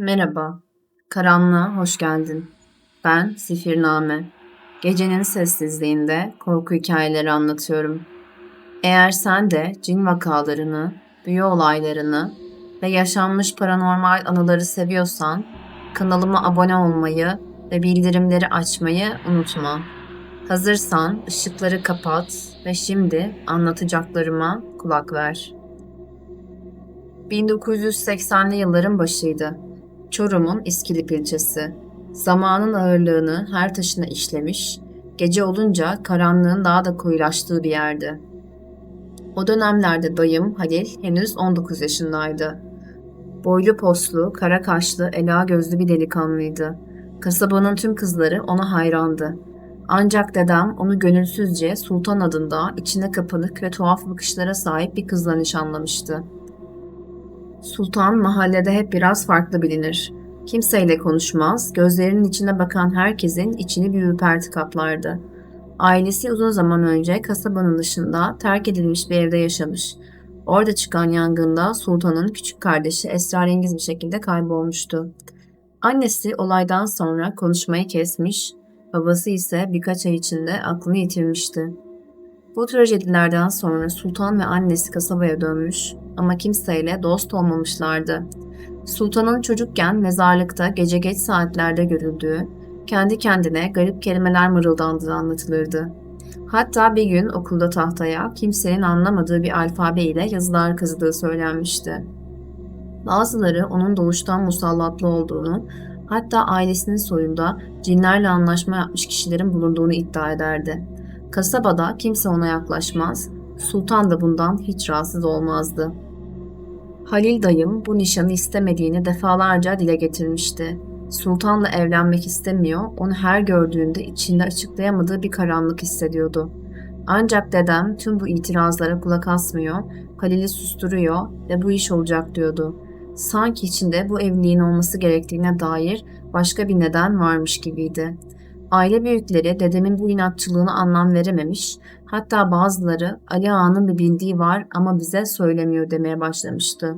Merhaba, karanlığa hoş geldin. Ben Zifirname. Gecenin sessizliğinde korku hikayeleri anlatıyorum. Eğer sen de cin vakalarını, büyü olaylarını ve yaşanmış paranormal anıları seviyorsan, kanalıma abone olmayı ve bildirimleri açmayı unutma. Hazırsan ışıkları kapat ve şimdi anlatacaklarıma kulak ver. 1980'li yılların başıydı. Çorum'un İskilip ilçesi. Zamanın ağırlığını her taşına işlemiş, gece olunca karanlığın daha da koyulaştığı bir yerdi. O dönemlerde dayım Halil henüz 19 yaşındaydı. Boylu poslu, kara kaşlı, ela gözlü bir delikanlıydı. Kasabanın tüm kızları ona hayrandı. Ancak dedem onu gönülsüzce Sultan adında içine kapanık ve tuhaf bakışlara sahip bir kızla nişanlamıştı. Sultan mahallede hep biraz farklı bilinir. Kimseyle konuşmaz, gözlerinin içine bakan herkesin içini bir ürperti kaplardı. Ailesi uzun zaman önce kasabanın dışında terk edilmiş bir evde yaşamış. Orada çıkan yangında Sultan'ın küçük kardeşi esrarengiz bir şekilde kaybolmuştu. Annesi olaydan sonra konuşmayı kesmiş, babası ise birkaç ay içinde aklını yitirmişti. Bu trajedilerden sonra Sultan ve annesi kasabaya dönmüş ama kimseyle dost olmamışlardı. Sultan'ın çocukken mezarlıkta gece geç saatlerde görüldüğü, kendi kendine garip kelimeler mırıldandığı anlatılırdı. Hatta bir gün okulda tahtaya kimsenin anlamadığı bir alfabe ile yazılar kazıdığı söylenmişti. Bazıları onun doğuştan musallatlı olduğunu, hatta ailesinin soyunda cinlerle anlaşma yapmış kişilerin bulunduğunu iddia ederdi. Kasabada kimse ona yaklaşmaz, Sultan da bundan hiç rahatsız olmazdı. Halil dayım bu nişanı istemediğini defalarca dile getirmişti. Sultan'la evlenmek istemiyor, onu her gördüğünde içinde açıklayamadığı bir karanlık hissediyordu. Ancak dedem tüm bu itirazlara kulak asmıyor, Halil'i susturuyor ve bu iş olacak diyordu. Sanki içinde bu evliliğin olması gerektiğine dair başka bir neden varmış gibiydi. Aile büyükleri dedemin bu inatçılığına anlam verememiş, hatta bazıları Ali Ağa'nın bir bildiği var ama bize söylemiyor demeye başlamıştı.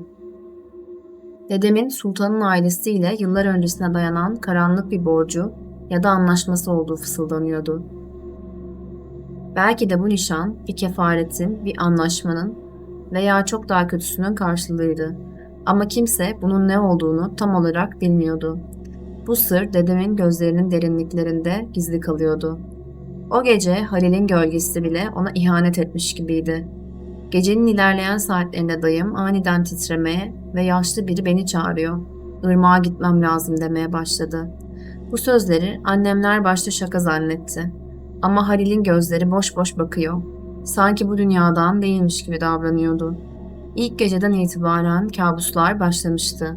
Dedemin sultanın ailesiyle yıllar öncesine dayanan karanlık bir borcu ya da anlaşması olduğu fısıldanıyordu. Belki de bu nişan bir kefaretin, bir anlaşmanın veya çok daha kötüsünün karşılığıydı. Ama kimse bunun ne olduğunu tam olarak bilmiyordu. Bu sır dedemin gözlerinin derinliklerinde gizli kalıyordu. O gece Halil'in gölgesi bile ona ihanet etmiş gibiydi. Gecenin ilerleyen saatlerinde dayım aniden titremeye ve yaşlı biri beni çağırıyor. Irmağa gitmem lazım demeye başladı. Bu sözleri annemler başta şaka zannetti. Ama Halil'in gözleri boş boş bakıyor. Sanki bu dünyadan değilmiş gibi davranıyordu. İlk geceden itibaren kabuslar başlamıştı.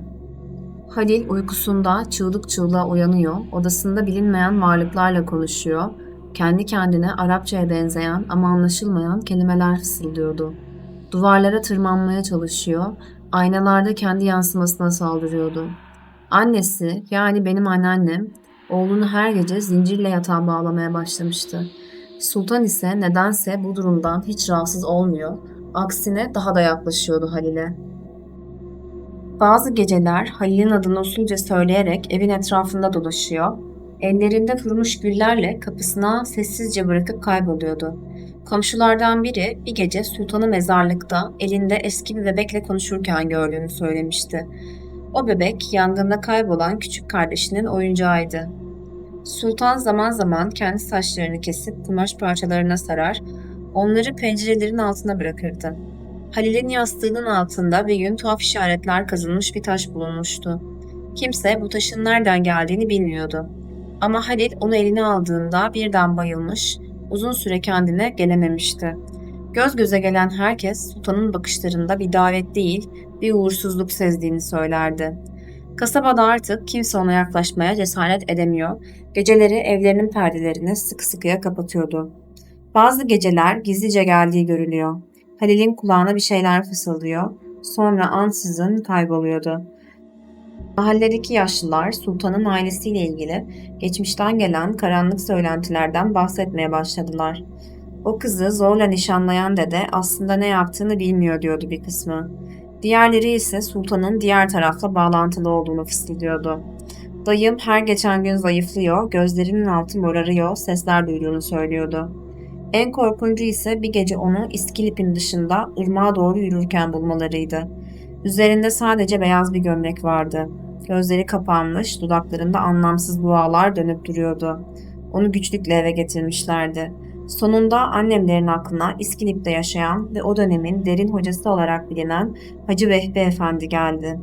Halil uykusunda çığlık çığlığa uyanıyor, odasında bilinmeyen varlıklarla konuşuyor, kendi kendine Arapçaya benzeyen ama anlaşılmayan kelimeler fısıldıyordu. Duvarlara tırmanmaya çalışıyor, aynalarda kendi yansımasına saldırıyordu. Annesi yani benim anneannem oğlunu her gece zincirle yatağa bağlamaya başlamıştı. Sultan ise nedense bu durumdan hiç rahatsız olmuyor, aksine daha da yaklaşıyordu Halil'e. Bazı geceler Halil'in adını usulca söyleyerek evin etrafında dolaşıyor, ellerinde kurumuş güllerle kapısına sessizce bırakıp kayboluyordu. Komşulardan biri bir gece sultanı mezarlıkta elinde eski bir bebekle konuşurken gördüğünü söylemişti. O bebek yangında kaybolan küçük kardeşinin oyuncağıydı. Sultan zaman zaman kendi saçlarını kesip kumaş parçalarına sarar, onları pencerelerin altına bırakırdı. Halil'in yastığının altında bir gün tuhaf işaretler kazınmış bir taş bulunmuştu. Kimse bu taşın nereden geldiğini bilmiyordu. Ama Halil onu eline aldığında birden bayılmış, uzun süre kendine gelememişti. Göz göze gelen herkes sultanın bakışlarında bir davet değil, bir uğursuzluk sezdiğini söylerdi. Kasabada artık kimse ona yaklaşmaya cesaret edemiyor, geceleri evlerinin perdelerini sıkı sıkıya kapatıyordu. Bazı geceler gizlice geldiği görülüyor. Halil'in kulağına bir şeyler fısıldıyor, sonra ansızın kayboluyordu. Mahalledeki yaşlılar sultanın ailesiyle ilgili geçmişten gelen karanlık söylentilerden bahsetmeye başladılar. O kızı zorla nişanlayan dede aslında ne yaptığını bilmiyor diyordu bir kısmı. Diğerleri ise sultanın diğer tarafla bağlantılı olduğunu fısıldıyordu. Dayım her geçen gün zayıflıyor, gözlerinin altı morarıyor, sesler duyduğunu söylüyordu. En korkuncu ise bir gece onu İskilip'in dışında ırmağa doğru yürürken bulmalarıydı. Üzerinde sadece beyaz bir gömlek vardı. Gözleri kapanmış, dudaklarında anlamsız dualar dönüp duruyordu. Onu güçlükle eve getirmişlerdi. Sonunda annemlerin aklına İskilip'te yaşayan ve o dönemin derin hocası olarak bilinen Hacı Vehbi Efendi geldi.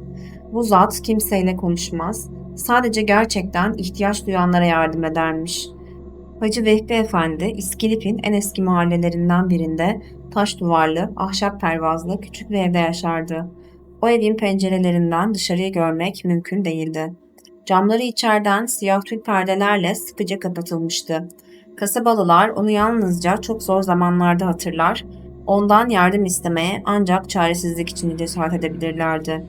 Bu zat kimseyle konuşmaz, sadece gerçekten ihtiyaç duyanlara yardım edermiş. Hacı Vehbi Efendi, İskilip'in en eski mahallelerinden birinde taş duvarlı, ahşap pervazlı küçük bir evde yaşardı. O evin pencerelerinden dışarıyı görmek mümkün değildi. Camları içeriden siyah tül perdelerle sıkıca kapatılmıştı. Kasabalılar onu yalnızca çok zor zamanlarda hatırlar, ondan yardım istemeye ancak çaresizlik için cesaret edebilirlerdi.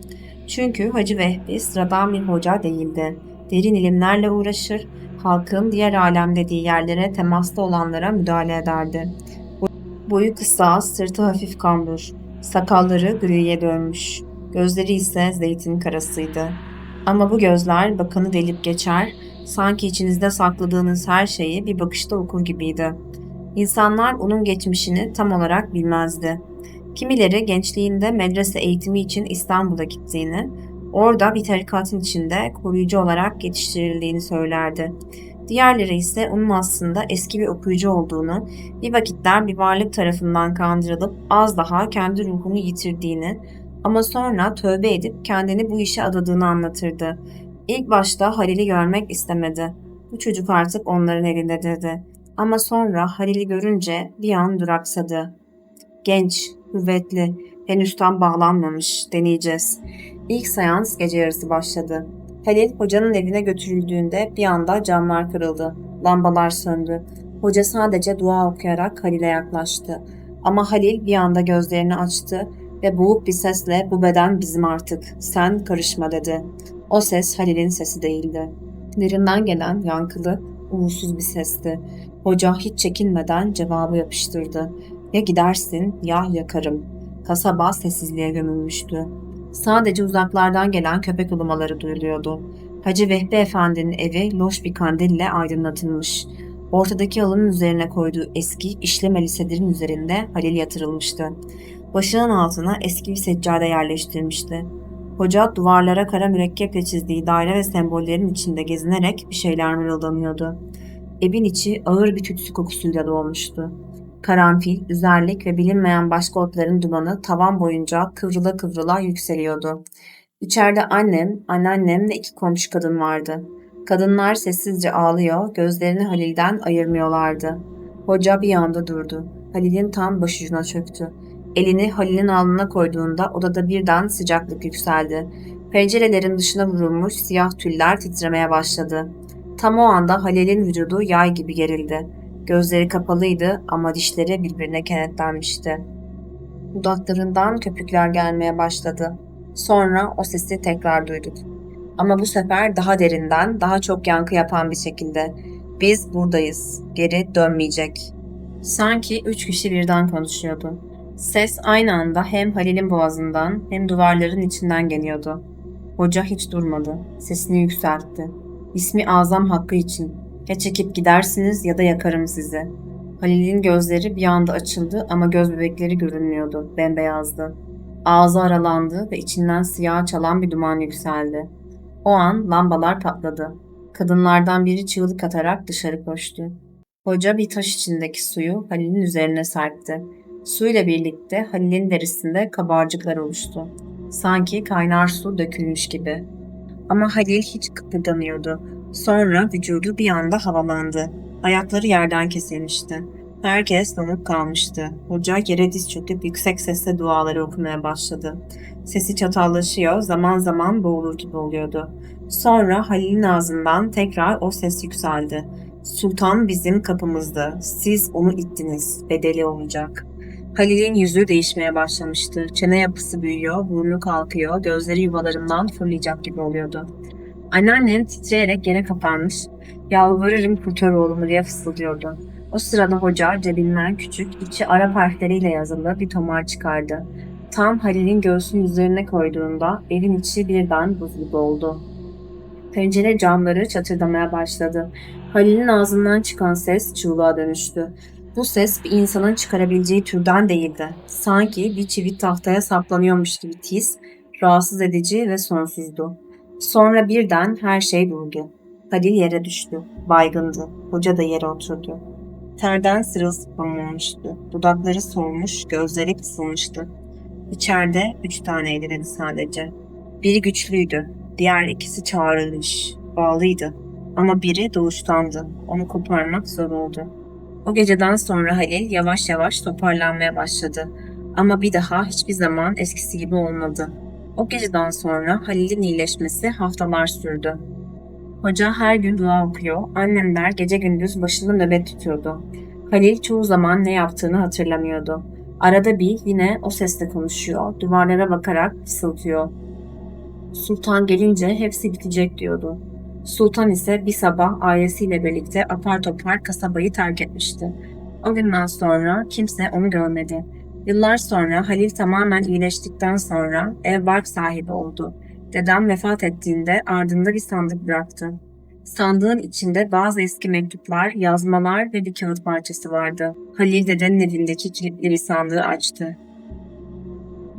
Çünkü Hacı Vehbi sıradan bir hoca değildi. Derin ilimlerle uğraşır, halkın diğer alem yerlere temaslı olanlara müdahale ederdi. Boyu kısa, sırtı hafif kambur, sakalları griye dönmüş, gözleri ise zeytin karasıydı. Ama bu gözler bakanı delip geçer, sanki içinizde sakladığınız her şeyi bir bakışta okur gibiydi. İnsanlar onun geçmişini tam olarak bilmezdi. Kimileri gençliğinde medrese eğitimi için İstanbul'a gittiğini, orada bir tarikatın içinde koruyucu olarak yetiştirildiğini söylerdi. Diğerleri ise onun aslında eski bir okuyucu olduğunu, bir vakitler bir varlık tarafından kandırılıp az daha kendi ruhunu yitirdiğini ama sonra tövbe edip kendini bu işe adadığını anlatırdı. İlk başta Halil'i görmek istemedi. Bu çocuk artık onların elinde dedi. Ama sonra Halil'i görünce bir an duraksadı. Genç, kuvvetli, henüz tam bağlanmamış, deneyeceğiz. İlk seans gece yarısı başladı. Halil hocanın evine götürüldüğünde bir anda camlar kırıldı. Lambalar söndü. Hoca sadece dua okuyarak Halil'e yaklaştı. Ama Halil bir anda gözlerini açtı ve boğuk bir sesle bu beden bizim artık, sen karışma dedi. O ses Halil'in sesi değildi. Derinden gelen yankılı, uğursuz bir sesti. Hoca hiç çekinmeden cevabı yapıştırdı. Ya gidersin ya yakarım. Kasaba sessizliğe gömülmüştü. Sadece uzaklardan gelen köpek ulumaları duyuluyordu. Hacı Vehbi Efendi'nin evi loş bir kandille aydınlatılmış. Ortadaki alının üzerine koyduğu eski işlemeli sedirin üzerinde Halil yatırılmıştı. Başının altına eski bir seccade yerleştirmişti. Hoca duvarlara kara mürekkeple çizdiği daire ve sembollerin içinde gezinerek bir şeyler mırıldanıyordu. Evin içi ağır bir tütsü kokusuyla dolmuştu. Karanfil, üzerlik ve bilinmeyen başka otların dumanı tavan boyunca kıvrıla kıvrıla yükseliyordu. İçeride annem, anneannem ve iki komşu kadın vardı. Kadınlar sessizce ağlıyor, gözlerini Halil'den ayırmıyorlardı. Hoca bir anda durdu. Halil'in tam başucuna çöktü. Elini Halil'in alnına koyduğunda odada birden sıcaklık yükseldi. Pencerelerin dışına vurulmuş siyah tüller titremeye başladı. Tam o anda Halil'in vücudu yay gibi gerildi. Gözleri kapalıydı ama dişleri birbirine kenetlenmişti. Dudaklarından köpükler gelmeye başladı. Sonra o sesi tekrar duyduk. Ama bu sefer daha derinden, daha çok yankı yapan bir şekilde. Biz buradayız. Geri dönmeyecek. Sanki üç kişi birden konuşuyordu. Ses aynı anda hem Halil'in boğazından hem duvarların içinden geliyordu. Hoca hiç durmadı. Sesini yükseltti. İsmi azam hakkı için. Ya çekip gidersiniz ya da yakarım sizi. Halil'in gözleri bir anda açıldı ama göz bebekleri görünmüyordu. Bembeyazdı. Ağzı aralandı ve içinden siyah çalan bir duman yükseldi. O an lambalar patladı. Kadınlardan biri çığlık atarak dışarı koştu. Hoca bir taş içindeki suyu Halil'in üzerine serpti. Suyla birlikte Halil'in derisinde kabarcıklar oluştu. Sanki kaynar su dökülmüş gibi. Ama Halil hiç kıpırdamıyordu. Sonra vücudu bir anda havalandı. Ayakları yerden kesilmişti. Herkes donup kalmıştı. Hoca yere diz çöküp yüksek sesle duaları okumaya başladı. Sesi çatallaşıyor, zaman zaman boğulur gibi oluyordu. Sonra Halil'in ağzından tekrar o ses yükseldi. Sultan bizim kapımızda. Siz onu ittiniz. Bedeli olacak. Halil'in yüzü değişmeye başlamıştı. Çene yapısı büyüyor, burnu kalkıyor, gözleri yuvalarından fırlayacak gibi oluyordu. Anneannem titreyerek yere kapanmış, yalvarırım kurtar oğlumu diye fısıldıyordu. O sırada hoca cebinden küçük, içi Arap harfleriyle yazılı bir tomar çıkardı. Tam Halil'in göğsünün üzerine koyduğunda evin içi birden buz gibi oldu. Pencere camları çatırdamaya başladı. Halil'in ağzından çıkan ses çığlığa dönüştü. Bu ses bir insanın çıkarabileceği türden değildi. Sanki bir çivi tahtaya saplanıyormuş gibi tiz, rahatsız edici ve sonsuzdu. Sonra birden her şey durdu. Halil yere düştü. Baygındı. Hoca da yere oturdu. Terden sırılsıklam olmuştu. Dudakları solmuş, gözleri kısılmıştı. İçeride üç taneydi dedi sadece. Biri güçlüydü. Diğer ikisi çağrılmış. Bağlıydı. Ama biri doğuştandı. Onu koparmak zor oldu. O geceden sonra Halil yavaş yavaş toparlanmaya başladı. Ama bir daha hiçbir zaman eskisi gibi olmadı. O geceden sonra Halil'in iyileşmesi haftalar sürdü. Hoca her gün dua okuyor, annemler gece gündüz başında nöbet tutuyordu. Halil çoğu zaman ne yaptığını hatırlamıyordu. Arada bir yine o sesle konuşuyor, duvarlara bakarak fısıltıyor. Sultan gelince hepsi bitecek diyordu. Sultan ise bir sabah ailesiyle birlikte apar topar kasabayı terk etmişti. O günden sonra kimse onu görmedi. Yıllar sonra Halil tamamen iyileştikten sonra ev bark sahibi oldu. Dedem vefat ettiğinde ardında bir sandık bıraktı. Sandığın içinde bazı eski mektuplar, yazmalar ve bir kağıt parçası vardı. Halil dedenin evindeki kilitli bir sandığı açtı.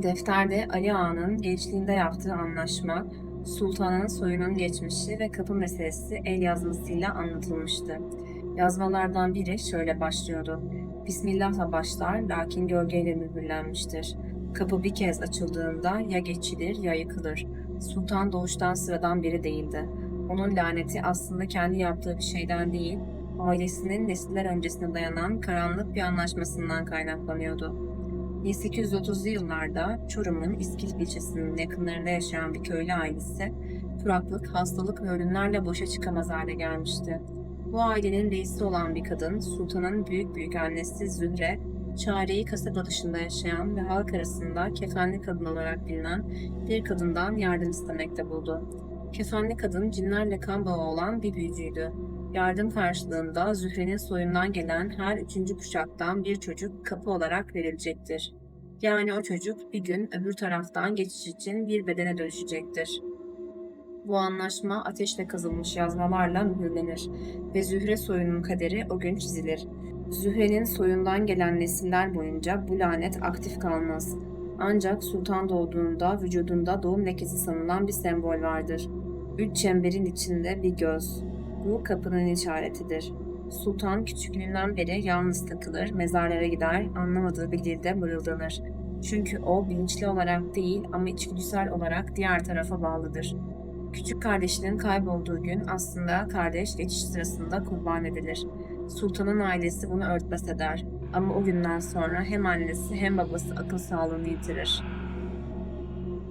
Defterde Ali Ağa'nın gençliğinde yaptığı anlaşma, sultanın soyunun geçmişi ve kapı meselesi el yazmasıyla anlatılmıştı. Yazmalardan biri şöyle başlıyordu. Bismillah'la başlar lakin gölgeyle mühürlenmiştir. Kapı bir kez açıldığında ya geçilir ya yıkılır. Sultan doğuştan sıradan biri değildi. Onun laneti aslında kendi yaptığı bir şeyden değil, ailesinin nesiller öncesine dayanan karanlık bir anlaşmasından kaynaklanıyordu. 1830'lu yıllarda Çorum'un İskilip ilçesinin yakınlarında yaşayan bir köylü ailesi, kuraklık, hastalık ve ölümlerle boşa çıkamaz hale gelmişti. Bu ailenin reisi olan bir kadın, sultanın büyük büyük annesi Zühre, çareyi kasaba dışında yaşayan ve halk arasında kefenli kadın olarak bilinen bir kadından yardım istemekte buldu. Kefenli kadın cinlerle kan bağı olan bir büyücüydü. Yardım karşılığında Zühre'nin soyundan gelen her üçüncü kuşaktan bir çocuk kapı olarak verilecektir. Yani o çocuk bir gün öbür taraftan geçiş için bir bedene dönüşecektir. Bu anlaşma ateşle kazılmış yazmalarla mühürlenir ve Zühre soyunun kaderi o gün çizilir. Zühre'nin soyundan gelen nesiller boyunca bu lanet aktif kalmaz. Ancak sultan doğduğunda vücudunda doğum lekesi sanılan bir sembol vardır. Üç çemberin içinde bir göz. Bu kapının işaretidir. Sultan küçüklüğünden beri yalnız takılır, mezarlara gider, anlamadığı bir dilde mırıldanır. Çünkü o bilinçli olarak değil ama içgüdüsel olarak diğer tarafa bağlıdır. Küçük kardeşinin kaybolduğu gün aslında kardeş geçiş sırasında kurban edilir. Sultanın ailesi bunu örtbas eder ama o günden sonra hem annesi hem babası akıl sağlığını yitirir.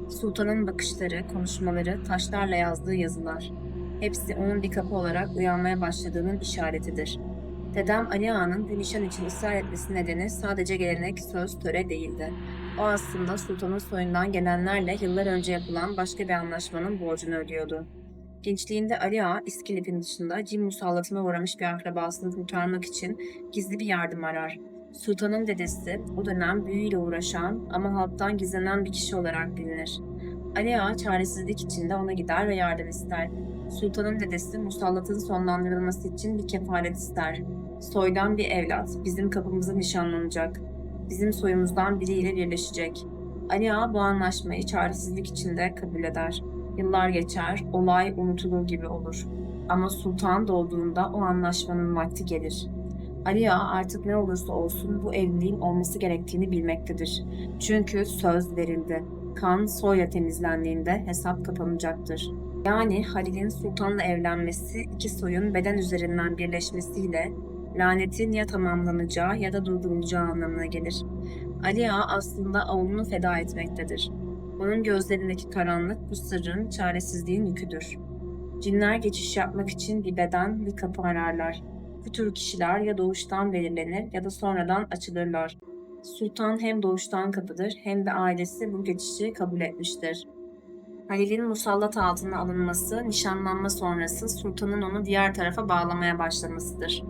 Sultanın bakışları, konuşmaları, taşlarla yazdığı yazılar. Hepsi onun bir kapı olarak uyanmaya başladığının işaretidir. Dedem Ali Ağa'nın bu nişan için ısrar etmesi nedeni sadece gelenek, söz, töre değildi. O aslında sultanın soyundan gelenlerle yıllar önce yapılan başka bir anlaşmanın borcunu ödüyordu. Gençliğinde Ali Ağa, İskilip'in dışında cin musallatına uğramış bir akrabasını kurtarmak için gizli bir yardım arar. Sultanın dedesi o dönem büyüyle uğraşan ama halktan gizlenen bir kişi olarak bilinir. Ali Ağa çaresizlik içinde ona gider ve yardım ister. Sultanın dedesi musallatın sonlandırılması için bir kefalet ister. Soydan bir evlat bizim kapımıza nişanlanacak. Bizim soyumuzdan biriyle birleşecek. Ali Ağa bu anlaşmayı çaresizlik içinde kabul eder. Yıllar geçer, olay unutulur gibi olur. Ama sultan doğduğunda o anlaşmanın vakti gelir. Ali Ağa artık ne olursa olsun bu evliliğin olması gerektiğini bilmektedir. Çünkü söz verildi. Kan soyla temizlendiğinde hesap kapanacaktır. Yani Halil'in sultanla evlenmesi iki soyun beden üzerinden birleşmesiyle lanetin ya tamamlanacağı ya da durdurulacağı anlamına gelir. Ali Ağa aslında oğlunu feda etmektedir. Onun gözlerindeki karanlık bu sırrın çaresizliğin yüküdür. Cinler geçiş yapmak için bir beden, bir kapı ararlar. Bu tür kişiler ya doğuştan belirlenir ya da sonradan açılırlar. Sultan hem doğuştan kapıdır hem de ailesi bu geçişi kabul etmiştir. Halil'in musallat altına alınması, nişanlanma sonrası sultanın onu diğer tarafa bağlamaya başlamasıdır.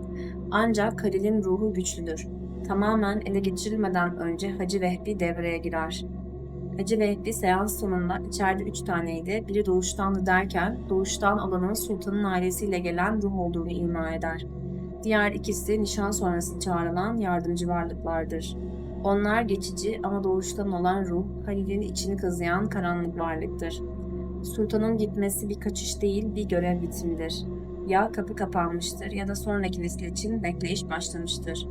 Ancak Halil'in ruhu güçlüdür. Tamamen ele geçirilmeden önce Hacı Vehbi devreye girer. Ece ve Ehli seans sonunda içeride üç taneydi. Biri doğuştandı derken doğuştan olanın sultanın ailesiyle gelen ruh olduğunu ima eder. Diğer ikisi nişan sonrası çağrılan yardımcı varlıklardır. Onlar geçici ama doğuştan olan ruh, Halil'in içini kazıyan karanlık varlıktır. Sultanın gitmesi bir kaçış değil, bir görev bitimidir. Ya kapı kapanmıştır ya da sonraki nesil için bekleyiş başlamıştır.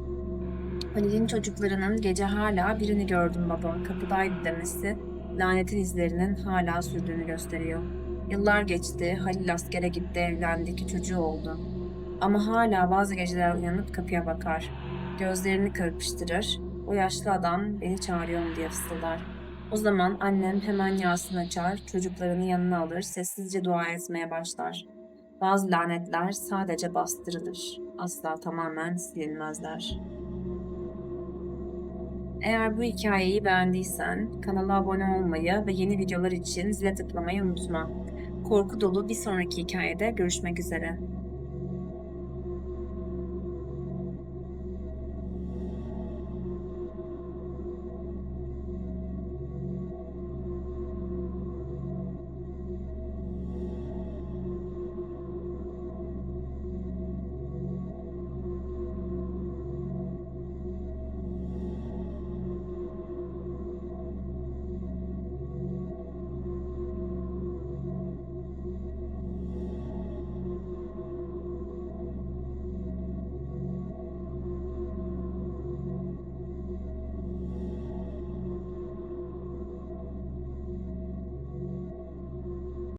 Halil'in çocuklarının gece hala birini gördüm baba, kapıdaydı demesi, lanetin izlerinin hala sürdüğünü gösteriyor. Yıllar geçti, Halil askere gitti, evlendi, iki çocuğu oldu. Ama hala bazı geceler uyanıp kapıya bakar. Gözlerini kırpıştırır. O yaşlı adam beni çağırıyor mu diye fısıldar. O zaman annem hemen yasını açar, çocuklarını yanına alır, sessizce dua etmeye başlar. Bazı lanetler sadece bastırılır. Asla tamamen silinmezler. Eğer bu hikayeyi beğendiysen kanala abone olmayı ve yeni videolar için zile tıklamayı unutma. Korku dolu bir sonraki hikayede görüşmek üzere.